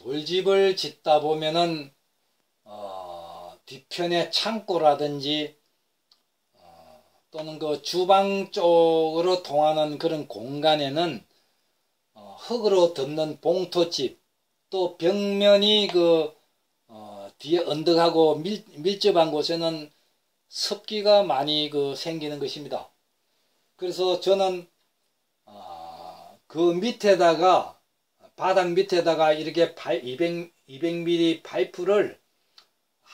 돌집을 짓다 보면은 어, 뒤편에 창고라든지 어, 또는 그 주방 쪽으로 통하는 그런 공간에는 어, 흙으로 덮는 봉토집 또 벽면이 그 어, 뒤에 언덕하고 밀, 밀접한 곳에는 습기가 많이 그 생기는 것입니다. 그래서 저는 어, 그 밑에다가 바닥 밑에다가 이렇게 200, 200mm 파이프를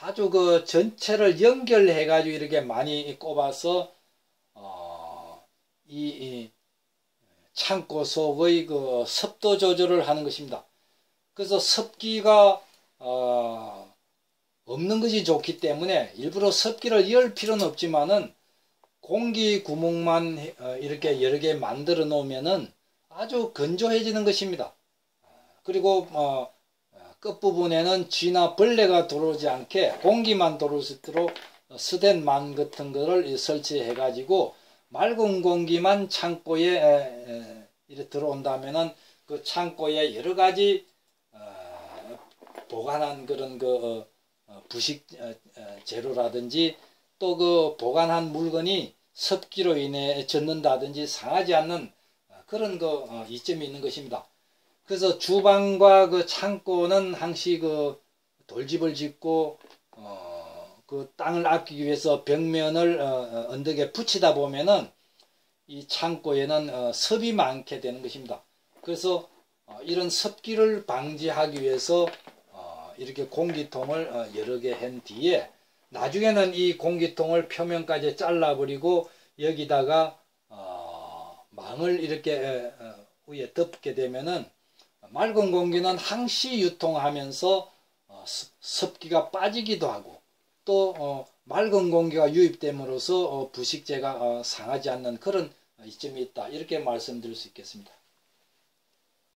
아주 그 전체를 연결해 가지고 이렇게 많이 꼽아서 어, 이, 이 창고 속의 그 습도 조절을 하는 것입니다. 그래서 습기가 어, 없는 것이 좋기 때문에 일부러 습기를 열 필요는 없지만은 공기 구멍만 어, 이렇게 여러 개 만들어 놓으면은 아주 건조해지는 것입니다. 그리고 어, 끝부분에는 쥐나 벌레가 들어오지 않게 공기만 들어올 수 있도록 스댄만 같은 거를 설치해 가지고 맑은 공기만 창고에 이렇게 들어온다면은 그 창고에 여러 가지 어, 보관한 그런 그 어, 부식 어, 재료라든지 또 그 보관한 물건이 습기로 인해 젖는다든지 상하지 않는 그런 그 이점이 있는 것입니다. 그래서 주방과 그 창고는 항시 그 돌집을 짓고 어, 그 땅을 아끼기 위해서 벽면을 어, 어, 언덕에 붙이다 보면은 이 창고에는 어, 습이 많게 되는 것입니다. 그래서 어, 이런 습기를 방지하기 위해서 어, 이렇게 공기통을 어, 여러 개 한 뒤에 나중에는 이 공기통을 표면까지 잘라버리고 여기다가 어, 망을 이렇게 어, 위에 덮게 되면은 맑은 공기는 항시 유통하면서 어, 습기가 빠지기도 하고 또 어, 맑은 공기가 유입됨으로써 어, 부식재가 상하지 않는 그런 이점이 있다 이렇게 말씀드릴 수 있겠습니다.